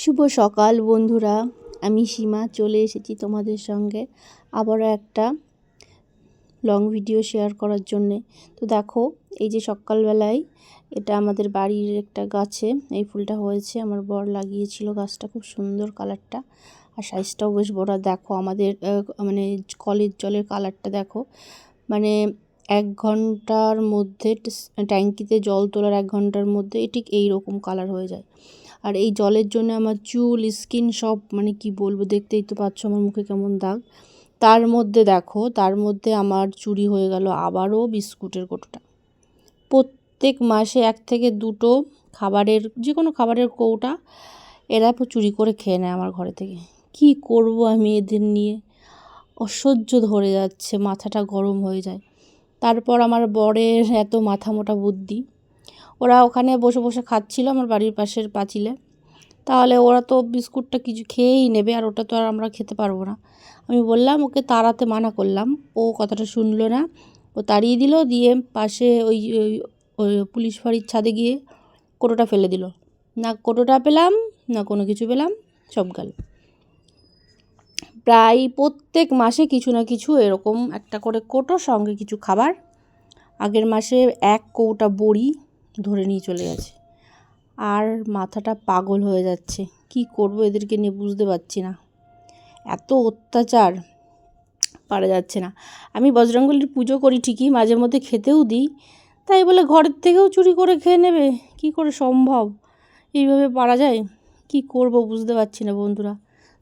শুভ সকাল বন্ধুরা, আমি সীমা, চলে এসেছি তোমাদের সঙ্গে আবারও একটা লং ভিডিও শেয়ার করার জন্যে। তো দেখো, এই যে সকালবেলায় এটা আমাদের বাড়ির একটা গাছে এই ফুলটা হয়েছে, আমার বর লাগিয়েছিল গাছটা, খুব সুন্দর কালারটা আর সাইজটাও বেশ বড়। দেখো আমাদের মানে কলের জলের কালারটা দেখো মানে এক ঘণ্টার মধ্যে ট্যাঙ্কিতে জল তোলার এক ঘণ্টার মধ্যে ঠিক এই রকম কালার হয়ে যায়। আর এই জলের জন্য আমার চুল স্কিন সব মানে কি বলব, দেখতেই তো পাচ্ছ আমার মুখে কেমন দাগ। তার মধ্যে দেখো, তার মধ্যে আমার চুরি হয়ে গেল আবারও বিস্কুটের কোটোটা। প্রত্যেক মাসে এক থেকে দুটো খাবারের যে কোনো খাবারের কৌটা এরা চুরি করে খেয়ে নেয় আমার ঘরে থেকে। কি করব আমি এদের নিয়ে? অসহ্য ধরে যাচ্ছে, মাথাটা গরম হয়ে যায়। তারপর আমার বরের এত মাথা মোটা বুদ্ধি। ওরা ওখানে বসে বসে খাচ্ছিল আমার বাড়ির পাশের পাঁচিলে। তাহলে ওরা তো বিস্কুটটা কিছু খেয়েই নেবে আর ওটা তো আর আমরা খেতে পারব না। আমি বললাম, ওকে তাড়াতে মানা করলাম। ও কথাটা শুনলো না। ও তাড়িয়ে দিল, দিয়ে পাশে ওই, ওই- পুলিশ ফাঁড়ির ছাদে গিয়ে কোটোটা ফেলে দিল। না কোটোটা পেলাম, না কোনো কিছু পেলাম, সব গেল। প্রায় প্রত্যেক মাসে কিছু না কিছু এরকম একটা করে কোটো, সঙ্গে কিছু খাবার। আগের মাসে এক কৌটা বড়ি ধরে নিয়ে চলে গেছে। আর মাথাটা পাগল হয়ে যাচ্ছে। কি করব এদেরকে নিয়ে বুঝতে পারছি না। এত অত্যাচার পারা যাচ্ছে না। আমি বজরঙ্গলির পুজো করি ঠিকই, মাঝে মধ্যে খেতেও দিই। তাই বলে ঘরের থেকেও চুরি করে খেয়ে নেবে। কি করে সম্ভব? এইভাবে পারা যায়? কি করব বুঝতে পারছি না বন্ধুরা।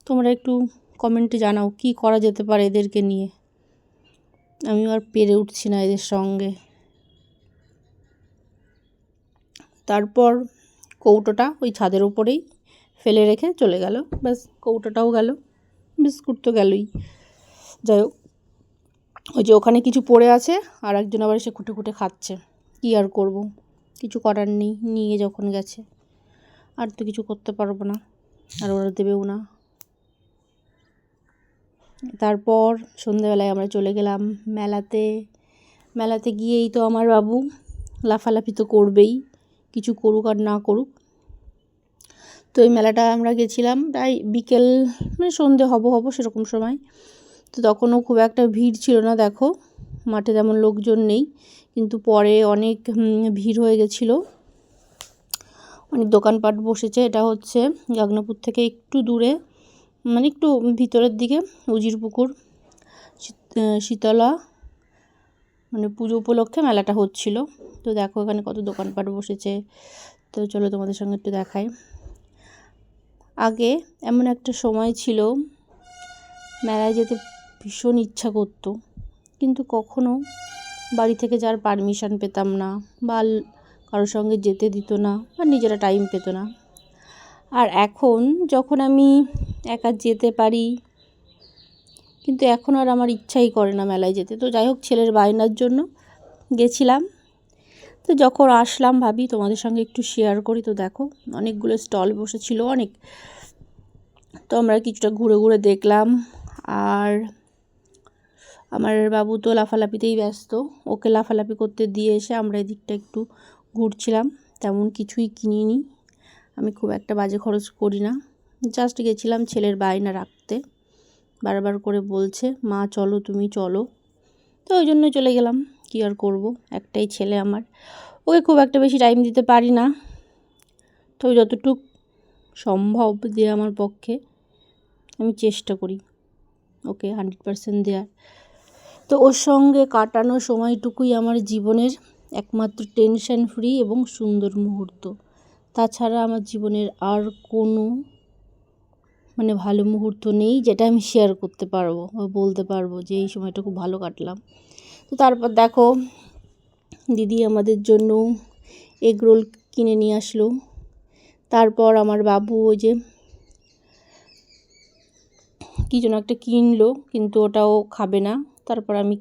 তোমরা একটু কমেন্টে জানাও, কি করা যেতে পারে এদেরকে নিয়ে? আমি আর পেরে উঠছি না এদের সঙ্গে। তারপর কৌটোটা ওই ছাদের উপরেই ফেলে রেখে চলে গেল। ব্যাস, কৌটোটাও গেল, বিস্কুট তো গেলই। যাই হোক, ওই যে ওখানে কিছু পড়ে আছে আর একজন আবার এসে খুঁটে খুঁটে খাচ্ছে। কী আর করব? কিছু করার নেই, নিয়ে যখন গেছে। আর তো কিছু করতে পারব না, আর ওরা দেবেও না। তারপর সন্ধেবেলায় আমরা চলে গেলাম মেলাতে। মেলাতে গিয়েই তো আমার বাবু লাফালাফি তো করবেই। কিছু করুক আর না করুক। তো এই মেলাটা আমরা গেছিলাম তাই বিকেল মানে সন্ধে হব হব সেরকম সময়। তো তখনও খুব একটা ভিড় ছিল না, দেখো। মাঠে তেমন লোকজন নেই, কিন্তু পরে অনেক ভিড় হয়ে গেছিল। অনেক দোকানপাট বসেছে, এটা হচ্ছে গাগনাপুর থেকে একটু দূরে মানে একটু ভিতরের দিকে উজির পুকুর শীতলা। মানে পুজো উপলক্ষে মেলাটা হচ্ছিল। তো দেখো এখানে কত দোকানপাট বসেছে। তো চলো তোমাদের সঙ্গে একটু দেখাই। আগে এমন একটা সময় ছিল, মেলায় যেতে ভীষণ ইচ্ছা করতো। কিন্তু কখনো বাড়ি থেকে যার পারমিশন পেতাম না বা কারোর সঙ্গে যেতে দিত না বা নিজেরা টাইম পেত না। আর এখন যখন আমি একা যেতে পারি কিন্তু এখন আর আমার ইচ্ছাই করে না মেলায় যেতে। তো যাই হোক, ছেলের বায়নার জন্য গেছিলাম। তো যখন আসলাম ভাবি, তোমাদের সঙ্গে একটু শেয়ার করি। তো দেখো, অনেকগুলো স্টল বসেছিল অনেক। তো আমরা কিছুটা ঘুরে ঘুরে দেখলাম। আর আমার বাবু তো লাফালাফিতেই ব্যস্ত। ওকে লাফালাফি করতে দিয়ে এসে আমরা এদিকটা একটু ঘুরছিলাম। তেমন কিছুই কিনিনি। আমি খুব একটা বাজে খরচ করি না। জাস্ট গেছিলাম ছেলের বায়না রাখতে। বারবার করে বলছে, মা, চলো, তুমি চলো। তো ওই জন্য চলে গেলাম। কী আর করব? একটাই ছেলে আমার। ওকে খুব একটা বেশি টাইম দিতে পারি না। তো যতটুক সম্ভব দিয়ে আমার পক্ষে, আমি চেষ্টা করি ওকে হান্ড্রেড পার্সেন্ট দেওয়ার তো ওর সঙ্গে কাটানো সময়টুকুই আমার জীবনের একমাত্র টেনশন ফ্রি এবং সুন্দর মুহূর্ত। তাছাড়া আমার জীবনের আর কোনো মানে ভালো মুহূর্ত নেই যেটা আমি শেয়ার করতে পারব বা বলতে পারব যে এই সময়টা খুব ভালো কাটলাম। তো তারপর দেখো, দিদি আমাদের জন্য এগ রোল কিনে নিয়ে আসলো। তারপর আমার বাবু ওই যে কী যেন একটা কিনলো, কিন্তু ওটাও খাবে না। তারপর আমি